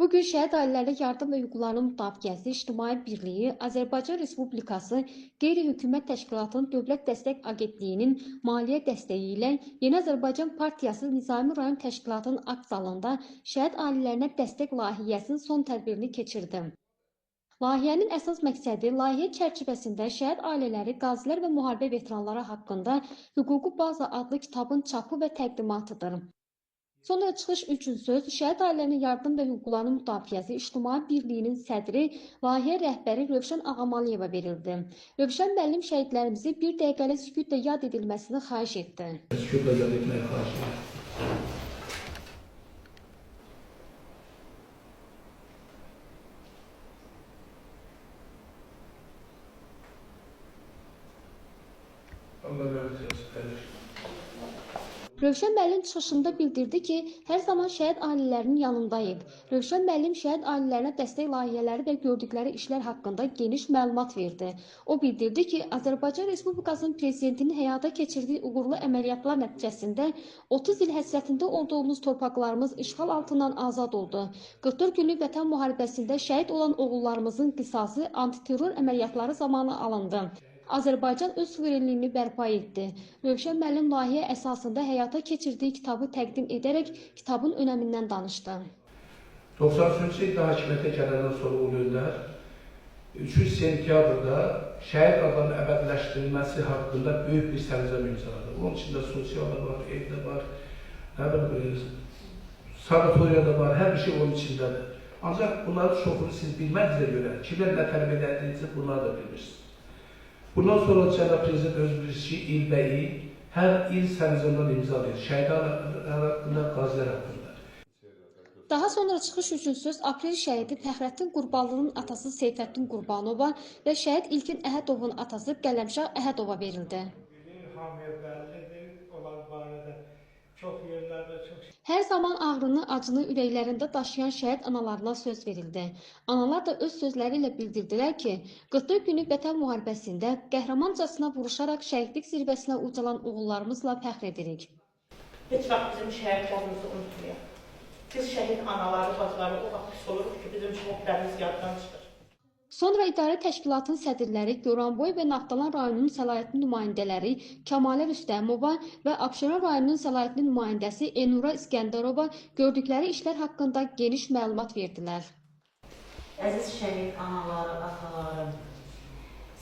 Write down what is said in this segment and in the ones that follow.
Bu gün Şəhid Ailələrə Yardım və Hüquqlarının Müdafiəsi İctimai Birliyi, Azərbaycan Respublikası Qeyri-Hökumət Təşkilatının Dövlət Dəstək Agentliyinin maliyyə dəstəyi ilə Yeni Azərbaycan Partiyası Nizami rayon təşkilatının akt zalında şəhid ailələrinə dəstək layihəsinin son tədbirini keçirdi. Layihənin əsas məqsədi layihə çərçivəsində şəhid ailələri, qazilər və müharibə veteranları haqqında Hüquqi Baza adlı kitabın çapı və təqdimatıdır. Sonra çıxış üçün söz Şəhid Ailələrinin Yardım və Hüquqlarının Müdafiəsi İctimai Birliyinin sədri, layihə rəhbəri Rövşən Ağamalıyeva verildi. Rövşən müəllim şəhidlərimizi bir dəqiqəlik sükutla yad edilməsini xahiş etdi. Sükut özel etmeyi karşı. Allah rahmet eylesin kardeşim. Rövşən müəllim çıxışında bildirdi ki, hər zaman şəhid ailələrinin yanındayıq. Rövşən müəllim şəhid ailələrinə dəstək layihələri və gördükləri işlər haqqında geniş məlumat verdi. O bildirdi ki, Azərbaycan Respublikasının prezidentinin həyata keçirdiyi uğurlu əməliyyatlar nəticəsində 30 il həsrətində olduğumuz torpaqlarımız işğal altından azad oldu. 44 günlük vətən müharibəsində şəhid olan oğullarımızın qisası antiterror əməliyyatları zamanı alındı. Azərbaycan öz suverenliyini bərpa etdi. Rövşən müəllim layihə əsasında həyata keçirdiyi kitabı təqdim edərək kitabın önəmindən danışdı. 93 ildə hakimiyyətə gələndən sonra o günlər 3 sentyabrda şəhid adamın əbədiləşdirilməsi haqqında böyük bir sərəncam imzaladı. Onun içində sosial da var, ev də var, nə bilim, e, sanatoriya da var, hər bir şey onun içindədir. Ancaq bunların çoxunu siz bilmədiyinizə görə, kimlər nə tələb edədiyinizi bunları da bilmirsiniz. Bundan sonra Cənab Prezident öz bilirsiz ki, ilbəil hər il sərəncamdan imzalayır. Şəhidlər haqqında, qazilər haqqında. Daha sonra çıxış üçün söz aprel şəhidi Fəxrəddin Qurbanlının atası Seyfəddin Qurbanova və şəhid İlkin Əhədovun atası Qələmşah Əhədova verildi. Hamıya bəllidir, onlar barədə çox çox Hər zaman ağrını, acını ürəklərində daşıyan şəhid analarına söz verildi. Analar da öz sözləri ilə bildirdilər ki, 44 günlük vətən müharibəsində qəhrəmancasına vuruşaraq şəhidlik zirvəsinə ucalan oğullarımızla fəxr edirik. Heç vaxt bizim şəhidlərimizi unutmayaq. Biz şəhid anaları, bacıları o vaxt pis oluruq ki, bizim şəhidlərimiz yaddan çıxır. Sonra idarə təşkilatının sədrləri Goranboy və Naftalan rayonunun səlahiyyətli nümayəndələri Kəmalə Rüstəmova və Abşeron rayonunun səlahiyyətli nümayəndəsi Enura İskəndərova gördükləri işlər haqqında geniş məlumat verdilər. Əziz şəhid anaları, ataları,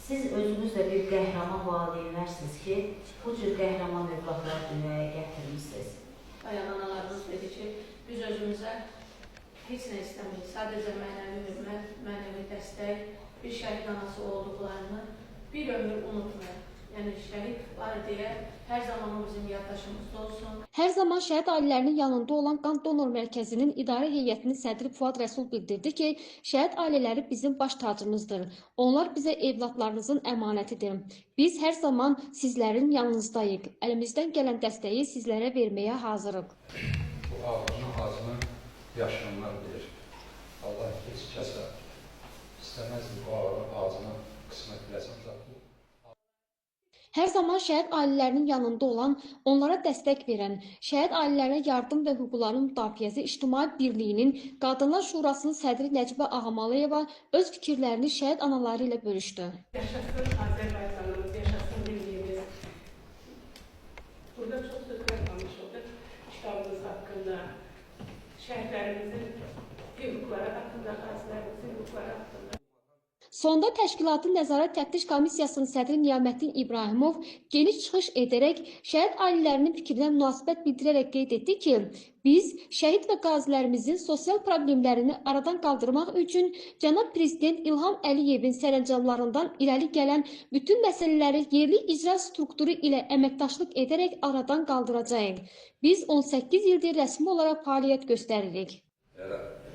siz özünüz də bir qəhrəman valideynlərsiniz ki, bu cür qəhrəman övladlar dünyaya heç nə istəmirik. Sadəcə mənəvi hörmət, mənəvi dəstək, bir şəhid anası olduqlarını bir ömür unutmayaq. Yəni şəhid var deyə hər zaman o bizim yaddaşımızda olsun. Hər zaman şəhid ailələrinin yanında olan Qan Donor Mərkəzinin idarə heyətinin sədri Fuad Rəsul bildirdi ki, şəhid ailələri bizim baş tacımızdır. Onlar bizə evladlarınızın əmanətidir. Biz hər zaman sizlərin yanınızdayıq. Əlimizdən gələn dəstəyi sizlərə verməyə hazırıq. bu ağrının ağzını yaşayanlar bilir. Allah heç kəsə istəməzdi bu ağrının ağzını qismət eləsin zaten. Hər zaman şəhid ailələrinin yanında olan, onlara dəstək verən, şəhid ailələrinə yardım və hüquqlarının müdafiəsi İctimai Birliyinin Qadınlar Şurasının sədri Nəcibə Ağamalıyeva öz fikirlərini şəhid anaları ilə bölüşdü. Yaşasın Azərbaycanımız, yaşasın milliyimiz. Burada çox sözlər danışıldı kitabımız haqqında, şəhidlərimizin hüquqları haqqında, qazilərimizin hüquqları haqqında. Sonda təşkilatın Nəzarət Təftiş Komissiyasının sədri Niyaməddin İbrahimov geniş çıxış edərək şəhid ailələrinin fikrinə münasibət bildirərək qeyd etdi ki, biz şəhid və qazilərimizin sosial problemlərini aradan qaldırmaq üçün cənab prezident İlham Əliyevin sərəncamlarından irəli gələn bütün məsələləri yerli icra strukturu ilə əməkdaşlıq edərək aradan qaldıracağıq. Biz 18 ildir rəsmi olaraq fəaliyyət göstəririk.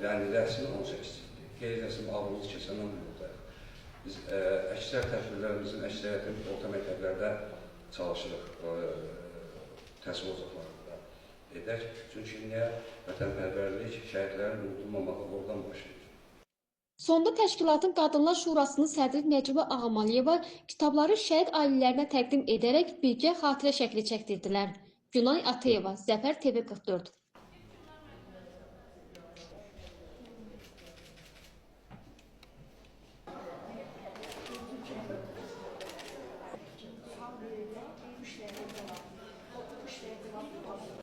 Yəni rəsmi 18 ildir. Qeyri-rəsmi alımız keçəndən yoxdayıq. Biz ə, əksər təhsillərimizin əksəriyyətini orta məktəblərdə çalışırıq, ə, təhsil ocaqlarında edək. Çünki niyə vətənpərvərlik şəhidlərin unudulmamağı oradan başlayır. Sonda təşkilatın Qadınlar Şurasının sədri Nəcibə Ağamalıyeva kitabları şəhid ailələrinə təqdim edərək birgə xatirə şəkli çəkdirdilər. Günay Atayeva, Zəfər TV 44